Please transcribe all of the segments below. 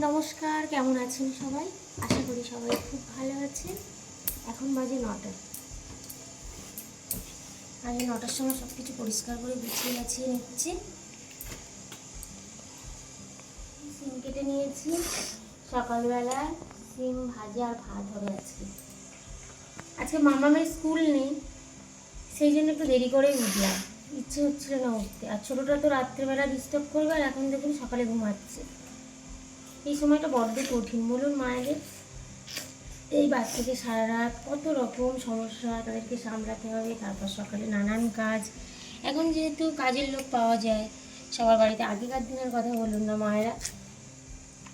নমস্কার, কেমন আছেন সবাই? আশা করি সবাই খুব ভালো আছেন। এখন বাজে নটা। আগে নটার সময় সব কিছু পরিষ্কার করে গুছিয়ে গাছিয়ে নিচ্ছি। সিম কেটে নিয়েছি। সকালবেলা সিম ভাজা আর ভাত হবে আজকে। আজকে মামামের স্কুল নেই, সেই জন্য একটু দেরি করেই উঠলাম। ইচ্ছে হচ্ছিল না উঠতে। আর ছোটোটা তো রাত্রেবেলা ডিস্টার্ব করবে আর এখন দেখুন সকালে ঘুমাচ্ছে। এই সময়টা বড্ড কঠিন, বলুন মায়েদের। এই বাচ্চাকে সারা রাত কত রকম সমস্যা তাদেরকে সামলাতে হবে, তারপর সকালে নানান কাজ। এখন যেহেতু কাজের লোক পাওয়া যায়, সবার বাড়িতে আগেকার দিনের কথা বলুন না মায়েরা।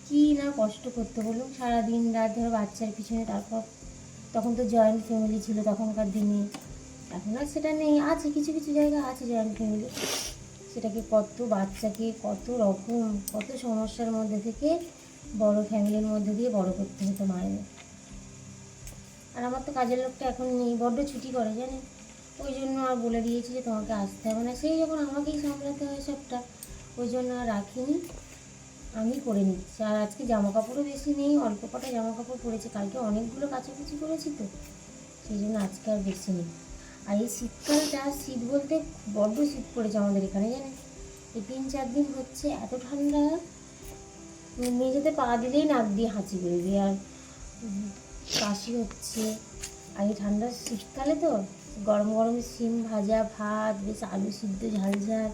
কী না কষ্ট করতে বলুন, সারাদিন রাত ধরে বাচ্চার পিছনে, তারপর তখন তো জয়েন্ট ফ্যামিলি ছিল তখনকার দিনে। এখন আর সেটা নেই, আছে, কিছু কিছু জায়গা আছে জয়েন্ট ফ্যামিলি সেটাকে কত বাচ্চাকে কত রকম, কত সমস্যার মধ্যে থেকে বড় ফ্যামিলির মধ্যে দিয়ে বড় করতে হতো মায়ের। আর আমার তো কাজের লোকটা এখন নেই, বড্ড ছুটি করে, জানেন? ওই জন্য আর বলে দিয়েছি যে তোমাকে আসতে হবে না। সেই যখন আমাকেই সামলাতে হয় সবটা, ওই জন্য আর রাখিনি। আমি করে নিচ্ছি। আর আজকে জামা কাপড়ও বেশি নেই, অল্প কটা জামা কাপড় পরেছে। কালকে অনেকগুলো কাচাকুচি করেছি তো, সেই জন্য আজকে আর বেশি নেই। আর এই শীতকালটা শীত বলতে বড্ড শীত পড়েছে আমাদের এখানে, জানেন? এই তিন চার দিন হচ্ছে এত ঠান্ডা। মেঝেতে পা দিলেই নাক দিয়ে হাঁচি বেরোবে আর কাশি হচ্ছে। এই ঠান্ডার শীতকালে তো গরম গরম সিম ভাজা, ভাত, বেশ আলু সিদ্ধ, ঝাল ঝাল।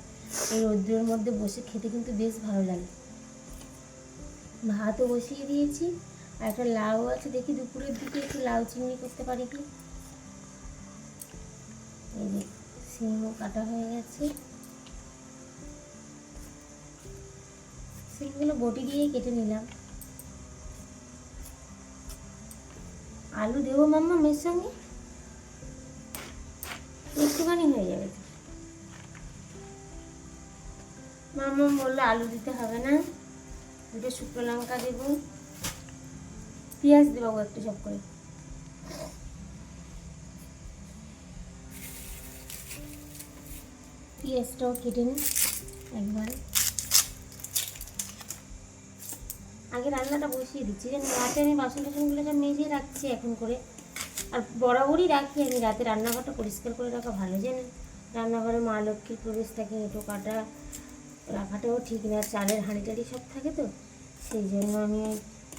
এই রৌদ্রের মধ্যে বসে খেতে কিন্তু বেশ ভালো লাগে। ভাতও বসিয়ে দিয়েছি আর একটা লাউ আছে, দেখি দুপুরের দিকে একটু লাউ চিংড়ি করতে পারি কি? এই যে সিমও কাটা হয়ে গেছে। সিমগুলো বটি দিয়েই কেটে নিলাম। আলু দেবো মাম্মা মেয়ের সঙ্গে? একটুখানি হয়ে যাবে মাম্মা বলল আলু দিতে হবে না। দুটো শুকনো লঙ্কা দেবো। পেঁয়াজ দেবো একটু সব করে। পেঁয়াজটাও কেটে নিই একবার। আগে রান্নাটা বসিয়ে দিচ্ছি। যেন রাতে আমি বাসন টাসনগুলো সব মেজে রাখছি এখন করে। আর বরাবরই রাখি আমি, রাতে রান্নাঘরটা পরিষ্কার করে রাখা ভালো জানেন রান্নাঘরে মা লক্ষ্মীর প্রবেশ থাকে এঁটো কাটা রাখাটাও ঠিক না, চালের হাঁড়ি টাড়ি সব থাকে তো? সেই জন্য আমি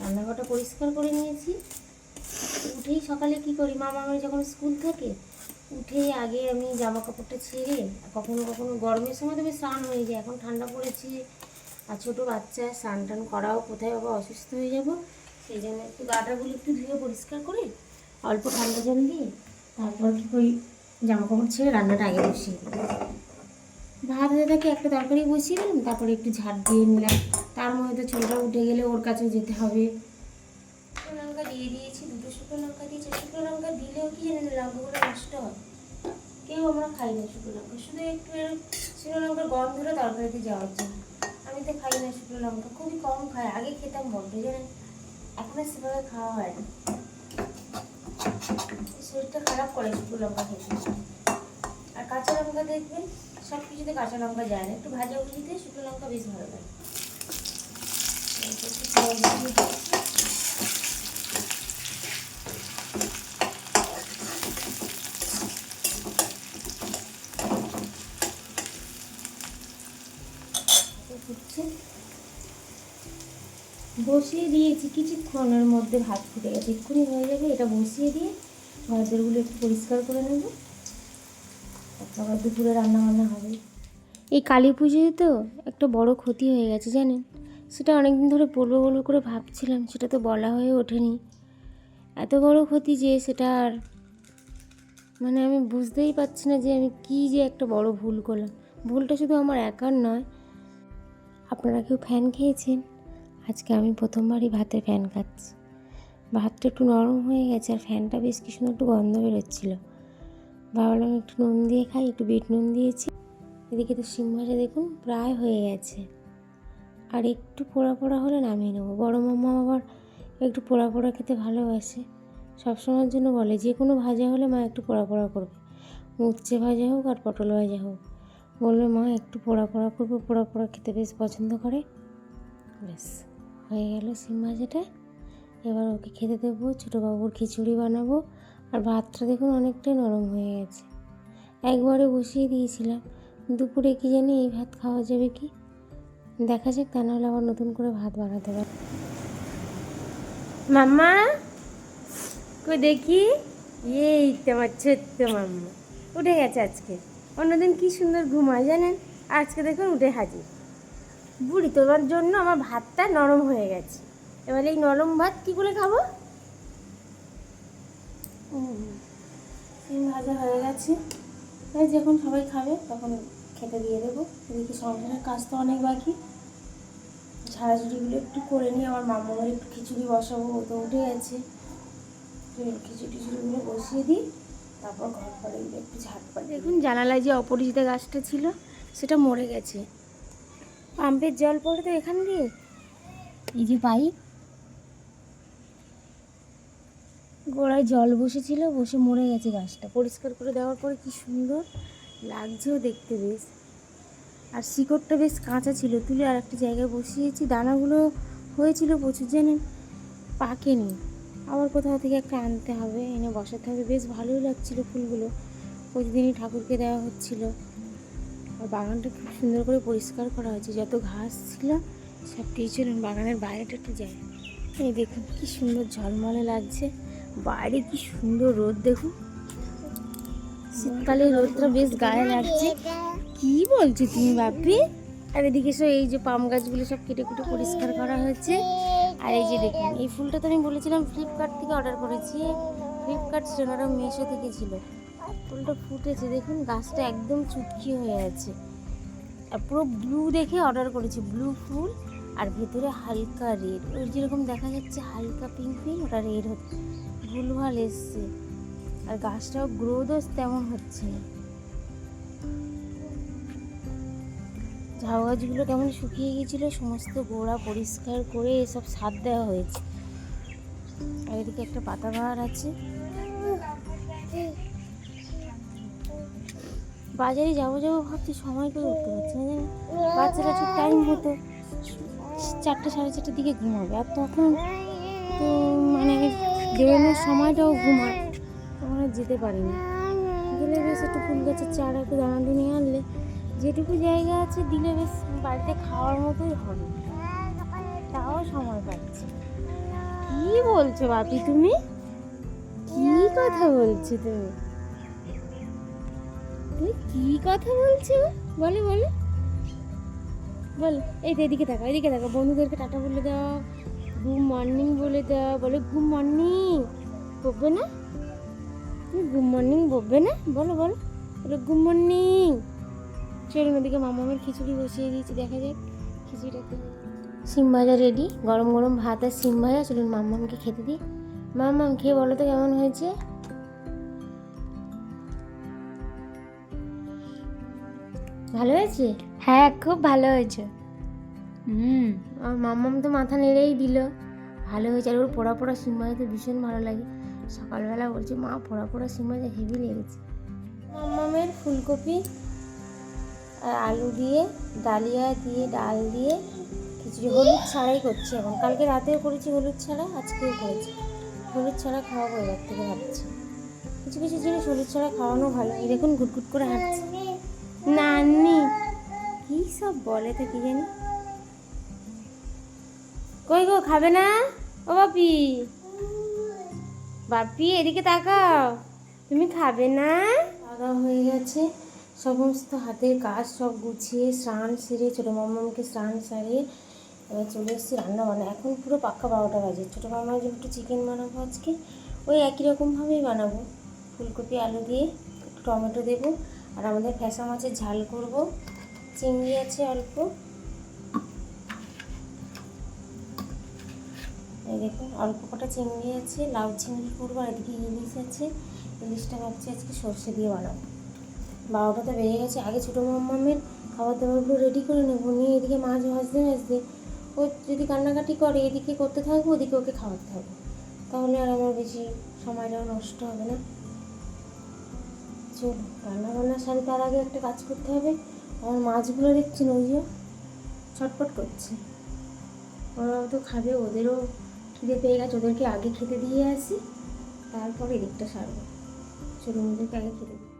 রান্নাঘরটা পরিষ্কার করে নিয়েছি। উঠেই সকালে কি করি মা মামার যখন স্কুল থাকে, উঠেই আগে আমি জামা কাপড়টা ছেড়ে, কখনো কখনো গরমের সময় তো বেশ স্নান হয়ে যায়, এখন ঠান্ডা পড়েছে আর ছোটো বাচ্চা স্নান টান করাও কোথায় আবার অসুস্থ হয়ে যাব? সেই জন্য একটু গাটাগুলো একটু ধুয়ে পরিষ্কার করে অল্প ঠান্ডা জল দিয়ে তারপর কি করি জামা কাপড় ছেড়ে রান্নাটা আগে বসিয়ে ভাত থাকে একটা তরকারি বসিয়ে দিলাম, তারপরে একটু ঝাড় দিয়ে নিলাম। তার মধ্যে ছোটোটা উঠে গেলে ওর কাছেও যেতে হবে। লঙ্কা দিয়ে দিয়েছি, দুটো শুকনো লঙ্কা দিয়েছি। শুকনো লঙ্কা দিলেও কি জানেন, লঙ্কাগুলো নষ্ট হয়। কেউ আমরা খাই না শুকনো লঙ্কা, শুধু একটু শুকনো লঙ্কার গন্ধটা তরকারিতে যাওয়ার জন্য। আমি তো খাই না শুকনো লঙ্কা খুবই কম খাই। আগে খেতাম বড্ড, জানেন? এখন আর সেভাবে খাওয়া হয় না। শরীরটা খারাপ করে শুকনো লঙ্কা খেতে। আর কাঁচা লঙ্কা দেখবেন, সব কিছুতে কাঁচা লঙ্কা যায় না। একটু ভাজা ভুজিতে শুকনো লঙ্কা বেশ ভালো লাগে একটু পেঁয়াজ দিয়ে দিচ্ছি। ফুটছে বসিয়ে দিয়েছি কিছুক্ষণের মধ্যে ভাত ফুটে গেছে। এক্ষুনি হয়ে যাবে, এটা বসিয়ে দিয়ে ঘরদোরগুলো একটু পরিষ্কার করে নেব। আবার দুপুরে রান্না বান্না হবে। এই কালী পুজোয় তো একটা বড় ক্ষতি হয়ে গেছে, জানেন? সেটা অনেকদিন ধরে বলব বলব করে ভাবছিলাম, সেটা তো বলা হয়ে ওঠেনি। এত বড় ক্ষতি যে সেটা আর মানে আমি বুঝতেই পারছি না যে আমি কী যে একটা বড় ভুল করলাম। ভুলটা শুধু আমার একার নয়, আপনারা কেউ ফ্যান খেয়েছেন? আজকে আমি প্রথমবারই ভাতে ফ্যান খাচ্ছি। ভাতটা একটু নরম হয়ে গেছে আর ফ্যানটা বেশ কি সুন্দর একটু গন্ধ বেরোচ্ছিল। ভাবলাম একটু নুন দিয়ে খাই, একটু বিট নুন দিয়েছি। এদিকে তো শিম ভাজা দেখুন প্রায় হয়ে গেছে। আর একটু পোড়া পোড়া হলে নামিয়ে নেব। বড় মামা আবার একটু পোড়া পোড়া খেতে ভালোবাসে। সবসময়ের জন্য বলে, যে কোনো ভাজা হলে মা একটু পোড়া পোড়া করবে। উচ্ছে ভাজা হোক আর পটল ভাজা হোক। বলবে মা একটু পোড়া পোড়া করবে, পোড়া পোড়া খেতে বেশ পছন্দ করে। হয়ে গেল সিম ভাজাটা। এবার ওকে খেতে দেবো ছোটো বাবুর খিচুড়ি বানাবো। আর ভাতটা দেখুন অনেকটাই নরম হয়ে গেছে। একবারে বসিয়ে দিয়েছিলাম। দুপুরে কি জানি এই ভাত খাওয়া যাবে কি? দেখা যাক, তা নাহলে আবার নতুন করে ভাত বানাতে পারে। মাম্মা, কই দেখি? এই তো আমার ছোট্ট মাম্মা। উঠে গেছে আজকে। অন্যদিন কি সুন্দর ঘুমায় জানেন? আজকে দেখুন উঠে হাজির। বুড়ি, তোমার জন্য আমার ভাতটা নরম হয়ে গেছে। এবার এই নরম ভাত কি করে খাব? ভাজা হয়ে গেছে। এই যখন সবাই খাবে, তখন খেতে দিয়ে দেবো। এদিকে সংসারের কাজ তো অনেক বাকি। ঝাড়াঝুড়িগুলো একটু করে নিয়ে আমার মামার একটু খিচুড়ি বসাবো, ও তো উঠে গেছে। খিচুড়ি টিচুড়িগুলো বসিয়ে দিই, তারপর ঘর পরে একটু ঝাড় দেখুন, জানালায় যে অপরিচিত গাছটা ছিল, সেটা মরে গেছে। পাম্পের জল পড়ে তো এখান দিয়ে। এই যে পাইপ। গোড়ায় জল বসেছিল, বসে মরে গেছে গাছটা। পরিষ্কার করে দেওয়ার পরে কি সুন্দর লাগছেও দেখতে বেশ। আর শিকড়টা বেশ কাঁচা ছিল, তুলে আর একটা জায়গায় বসিয়েছি। দানাগুলো হয়েছিল প্রচুর জানেন পাকেনি। আবার কোথাও থেকে একটা আনতে হবে, এনে বসাতে হবে। বেশ ভালোই লাগছিল ফুলগুলো। প্রতিদিনই ঠাকুরকে দেওয়া হচ্ছিল। আর বাগানটা খুব সুন্দর করে পরিষ্কার করা হয়েছে। যত ঘাস ছিল, সব ছিল, বাগানের বাইরেটা একটু যায়। এই দেখুন, কি সুন্দর ঝলমলে লাগছে। বাইরে কি সুন্দর রোদ, দেখুন। শীতকালে রোদটা বেশ গায়ে লাগছে। কি বলছো তুমি বাপি আর এদিকে সব এই যে পাম গাছগুলো সব কেটে কুটে পরিষ্কার করা হয়েছে। আর এই যে দেখুন, এই ফুলটা তো আমি বলেছিলাম ফ্লিপকার্ট থেকে অর্ডার করেছি। ফ্লিপকার্ট না মিশো থেকে ছিল। ফুলটা ফুটেছে, দেখুন, গাছটা একদম চুটকি হয়ে আছে। আর পুরো ব্লু দেখে অর্ডার করেছি ব্লু ফুল আর ভেতরে হালকা রেড ওই যেরকম দেখা যাচ্ছে, হালকা পিঙ্ক পিঙ্ক ওটা রেড হচ্ছে। ভুলভাল এসছে। আর গাছটাও গ্রোথও তেমন হচ্ছে না। ঝাউ গাছগুলো কেমন শুকিয়ে গিয়েছিল, সমস্ত গোড়া পরিষ্কার করে এসব সার দেওয়া হয়েছে। আর এদিকে একটা পাতা পাতাবাহার আছে। বাজারে যাব যাব ভাবছি, সময় করে উঠতে পারছি না জানেন বাচ্চারা ঠিক টাইম হতো চারটে সাড়ে চারটের দিকে ঘুমাবে। আর তখন তো মানে বেরোনোর সময়টাও ঘুমায় তখন আর যেতে পারিনি। গেলে বেশ একটু ফুল গাছের চারা একটু দানা নিয়ে আনলে যেটুকু জায়গা আছে, দিলে বেশ বাড়িতে খাওয়ার মতোই হবে। তাও সময় পাচ্ছি। কি বলছো বাপি তুমি? কি কথা বলছো তুমি? তুমি কি কথা বলছো? বলে বলে। বল, এই তো এদিকে থাকো এদিকে থাকো বন্ধুদেরকে টাটা বলে দাও, গুড মর্নিং বলে দাও, বলে গুড মর্নিং। বলবে না? তুমি গুড মর্নিং বলবে না? বলো বলো বলো গুড মর্নিং। চলুন ওদিকে মামামের খিচুড়ি বসিয়ে দিয়েছি, দেখা যাক খিচুড়িটাতে সিম ভাজা রেডি গরম গরম ভাত আর সিম ভাজা, চলুন মামামকে খেতে দিই। মামাম, খেয়ে বলো তো কেমন হয়েছে? ভালো হয়েছে? হ্যাঁ খুব ভালো হয়েছে। হুম আমার মাম্মাম তো মাথা নেড়েই দিল। ভালো হয়েছে আর ওর পোড়া পোড়া সিম ভাজা তো ভীষণ ভালো লাগে। সকালবেলা বলছে মা পোড়া পোড়া সিম ভাজা হেভি লেগেছে। মাম্মামের ফুলকপি আর আলু দিয়ে ডালিয়া দিয়ে ডাল দিয়ে খিচুড়ি হলুদ ছাড়াই করছি এখন। কালকে রাতেও করেছি হলুদ ছাড়া আজকেও করেছি। হলুদ ছাড়া খাওয়াবো এবার থেকে ভাবছি। কিছু কিছু জিনিস হলুদ ছাড়া খাওয়ানো ভালো। এই দেখুন ঘুটঘুট করে হাঁটছে। নানি। কী সব বলে তো কি জানি? কই গো, খাবে না? ও বাপি। বাপি, এদিকে তাকাও। তুমি খাবে না? খাওয়া হয়ে গেছে। সমস্ত হাতের কাজ সব গুছিয়ে, স্নান সেরে, ছোটো মামাকে স্নান সারিয়ে এবার চলে এসেছি রান্না বান্না। এখন পুরো পাক্কা বারোটা বাজে। ছোটো মামার জন্য একটু চিকেন বানাবো আজকে। ওই একই রকমভাবেই বানাবো। ফুলকপি, আলু দিয়ে টমেটো দেবো। আর আমাদের ফ্যাসা মাছের ঝাল করব। চিংড়ি আছে অল্প। এই দেখুন, অল্প কটা চিংড়ি আছে, লাউ চিংড়ি করব, আর এদিকে ইলিশ আছে। ইলিশটা ভাবছি আজকে সর্ষে দিয়ে বানাবো। বারোটা তো বেজে গেছে, আগে ছোটো মাম্মামের খাবার দাবারগুলো রেডি করে নেব, নিয়ে এদিকে মাছ ভাজতে ভাজতে। ও যদি কান্নাকাটি করে, এদিকে করতে থাকব, ওদিকে ওকে খাওয়াতে থাকব। তাহলে আর আমার বেশি সময়টাও নষ্ট হবে না। চলো রান্না বান্না সারি তার আগে একটা কাজ করতে হবে। আমার মাছগুলো দেখছি ওই যে ছটপট করছে। ওরা তো খাবে, ওদেরও খিদে পেয়ে গেছে, ওদেরকে আগে খেতে দিয়ে আসি, তারপর এদিকটা সারবো। চলুন, ওদেরকে আগে খেতে দিই।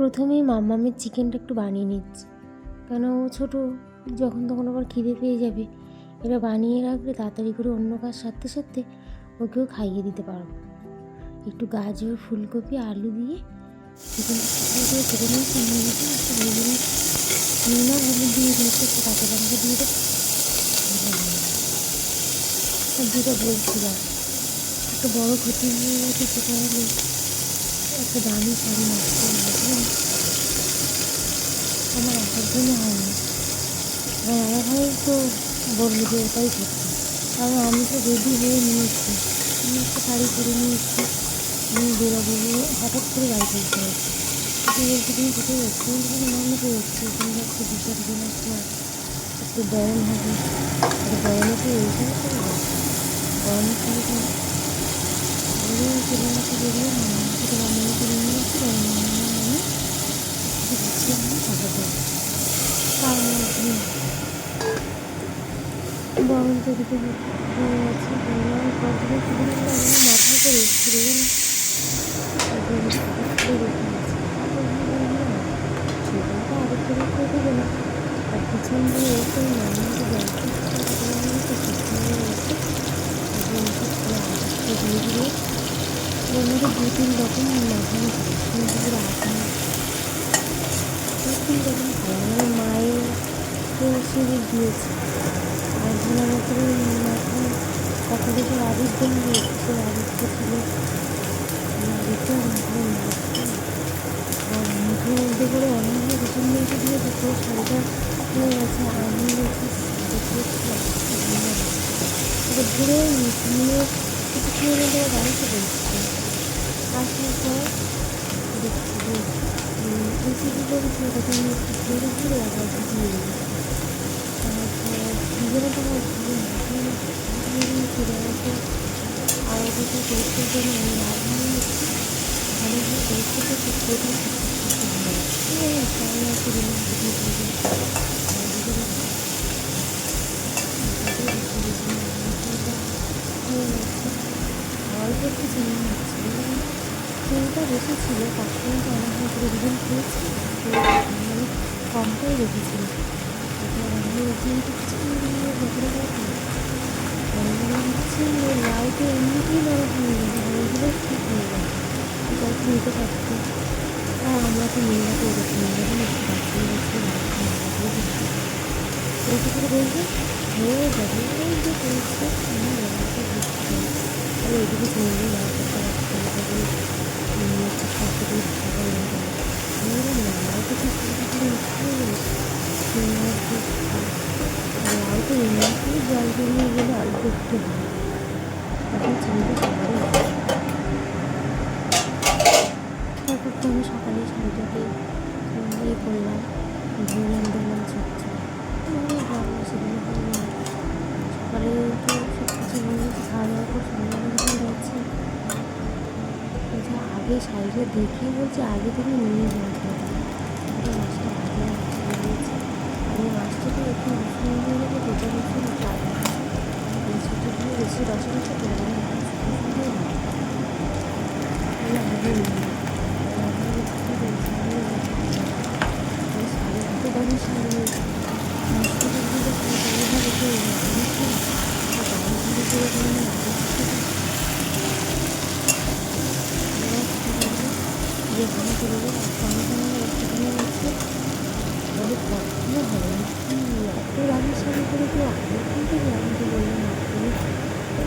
প্রথমেই মাম্মামের চিকেনটা একটু বানিয়ে নিচ্ছি। কেন ও ছোটো, যখন তখন আবার খিদে পেয়ে যাবে। এটা বানিয়ে রাখলে তাড়াতাড়ি করে অন্য কাজ সারতে সারতে ওকেও খাইয়ে দিতে পারব। একটু গাজর, ফুলকপি, আলু দিয়ে নিয়েছি একটু নুন দিয়ে কাঁচা দিয়ে আর বলছিলাম একটা বড় ক্ষতি হয়ে গেছে সেটা একটা দামি শাড়ি নষ্ট হয়ে আমার একার জন্য হয়নি। আমার ভাই তো বলল যে ওটাই করতে কারণ আমি তো রেডি হয়ে নিয়েছি। আমি একটা শাড়ি পরে নিয়েছি। আমি বেরোবো হঠাৎ করে গাড়ি তুলতে হয়েছে। বলছি, তুমি কোথায় যাচ্ছি? আমি বলছি মনে করে যাচ্ছি? ওখানে যাচ্ছি বিসর্জন একটা একটু বয়ন হবে। বয়নে তো তো বয়নের শাড়ি বরং হয়ে আছে বললাম কতদিন শুধু আমি মাথা করে ছিল সেটা আরেক করে করে দেবে না আর পিছন দিয়ে এসে মামিকে দেখতে ধীরে ধীরে মধ্যে দু তিন রকম মাখানো থাকে আসানো দু তিন রকম খায় আমার মায়ের শরীর দিয়েছে। আর করে মাথায় কত কিছু আবির দেন সে আবিরটা ছিল। আবিরটা আর মুখের মধ্যে করে অনেকগুলো পিছন দিয়েছে দিয়ে দেখো শাড়িটা ঘুরে নিয়ে আবার বাড়িতে বলছি আসার পর দেখছি যে রেসিপি করেছি ওটাকে আমি একটু ঘুরে ঘুরে আবার দিই। তারপর তো আমার ঘুরে ফিরে আসে। আর ওটাকে পরিষ্কার জন্য আমি রান্না নিচ্ছি ভালোভাবে পরিষ্কার করতে সেটা তাই আর কি দিলাম? অল্প একটু চিনি চিনিটা বেশি ছিল কাশ্মীরটা অনেক করে দুজন খেয়েছি মানে কমটাই রেখেছিল লাউটা এমনিতেই নরম হয়ে যাবে ওইগুলো ঠিক হয়ে যাই নিতে পারছি আর আমরা তো মেয়েরা তো ওরকম মেয়েরা একটু বাঁচিয়ে গেছি এইটুকু বলবে? হয়ে যাবে, এই যে করেছে, আমার তাহলে ওইদিকে চিনি লাউ করতে রাখতে হবে হচ্ছে সাথে দিয়ে ভালো হয়ে যাবে মেয়েরা লাউটা ঠিক লাউ তো এমনিতেই জল জমিয়ে গেলে অল্প একটু হয় এখন চিনিটা সবারই তারপর আমি সকালে শাড়িটাকে ইয়ে করলাম ধুলাম দিলাম চুপচাপ ভাবলাম সেদিন করলাম সকালে তো সব কিছু বলেছি খাওয়া দাওয়া করে সন্ধ্যাবেলা যখন যাচ্ছি বলছে আগে শাড়িটা দেখিয়ে বলছে আগে থেকে নিয়ে হবে এটা মাছটা ভালো লাগছে আমি মাছটা তো একটু রসুন দিয়ে দেবো রসুন দিয়ে বেশি রসা রসা করব না। রসুন দিয়ে না আগে নিয়ে যেখানে চলে যাব বলে কখনো হবে এত দামি শাড়ি করে কেউ আগে কিন্তু আমি তো বললাম আপনি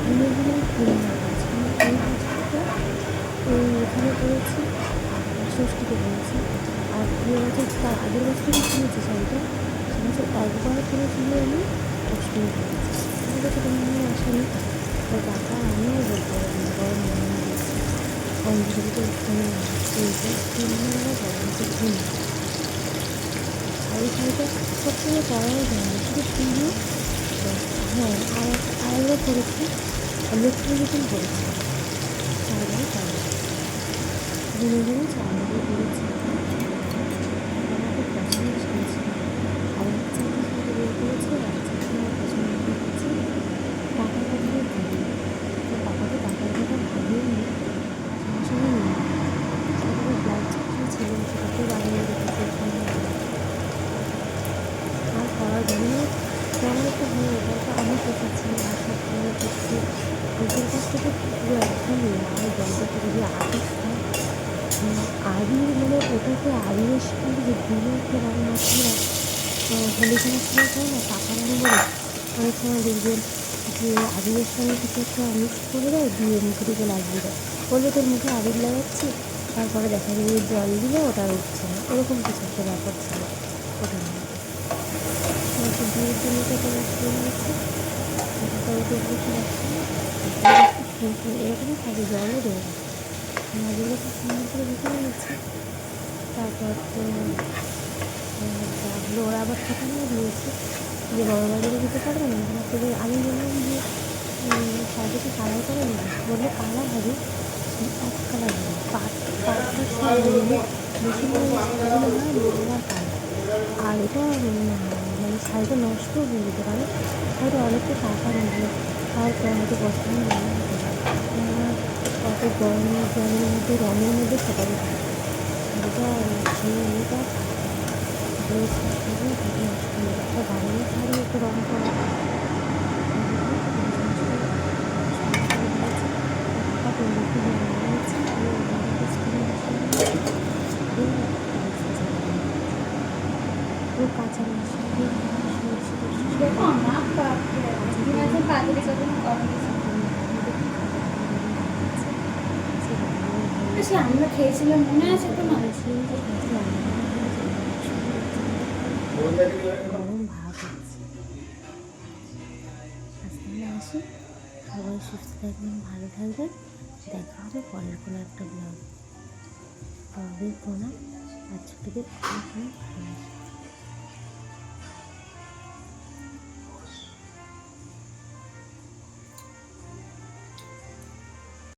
ঘুরে ঘুরে কিনে না এই হাসপাতাল ওই এখানে করেছি ষষ্ঠীতে করেছি আর পুরো বছর তার আগের বছরই কিনেছি শাড়িটা সে বছর একবার কিনেছিল আমি অষ্টমী করেছি আমাদের তো কোনো মনে আসেনি তো টাকা আমিও বলতে পারব না বড় মনে হয়েছে অঞ্জলিতে ওখানে এইটা তিন নম্বর বড় ঘুম এই শাড়িটা সবসময় পরাই যায় না শুধু পুজো হ্যাঁ আর আরেকবার পরেছি আমাকে পছন্দ শুনছি আর একটা সাথে বের করেছি আর একটা আমার পছন্দ করেছি টাকা পাঠিয়ে ভাবি তো পাপাকে টাকার কথা ভাবিও নি সঙ্গে সঙ্গে নিয়ে সেটাকে ব্লাউজ চাকরি ছিল সেটাকে বানিয়ে রেখেছি আর করার জন্য তেমন একটা হয়ে ওটা তো আমি করতেছি আর সব সময় করছি ওদের কাছ থেকে হয় আবির মানে ওটাকে আবিরের সঙ্গে যে দুজনকে বারো মাসিরা হোলি খেলার করে না টাকা মানে বলে। অনেক সময় দেখবেন যে আবিরের সঙ্গে কিছু একটা মিক্স করে দেয়, দিয়ে মুখে দিকে লাগিয়ে দেয় বলবে তোর মুখে আবির লাগাচ্ছি, তারপরে দেখা যাবে জল দিলে ওটা উঠছে না। ওরকম কিছু একটা ব্যাপার ছিল। ওটা নিয়ে। বিয়ের জন্য তো কোনো স্কিম আছে তারপরে তো কিছু আছে এরকমই থাকে জলও দেবে না খুব সুন্দর করে ভিতরে নিচ্ছে তারপর তো হলো ওরা আবার নিয়ে দিয়েছে যে বড় বাজারে দিতে পারবে না তারপরে আমি বললাম যে শাড়িটা কালার করে নেবে বলল কালার হবে এক কালার হবে পাট পাটটার সব আর এটা শাড়িটা নষ্ট হয়ে যেতে পারে। হয়তো অনেকটা টাকা নেবে হয়তো হয়তো পছন্দ অত গরমের জলের মধ্যে রঙের মধ্যে সকালে থাকে একটা বাড়ির শাড়ি একটু রঙ করা কাঁচা মশলা দেখো মা দিন আছে পাখির যখন সে আমরা খেয়েছিলাম, মনে আছে তো না গরম ভাব আজকে আমি আসি, সবাই সুস্থ থাকবেন, ভালো থাকবেন। দেখা হবে পরের কোনো একটা ব্লগ প্রণাম আর ছোটোদের প্রণাম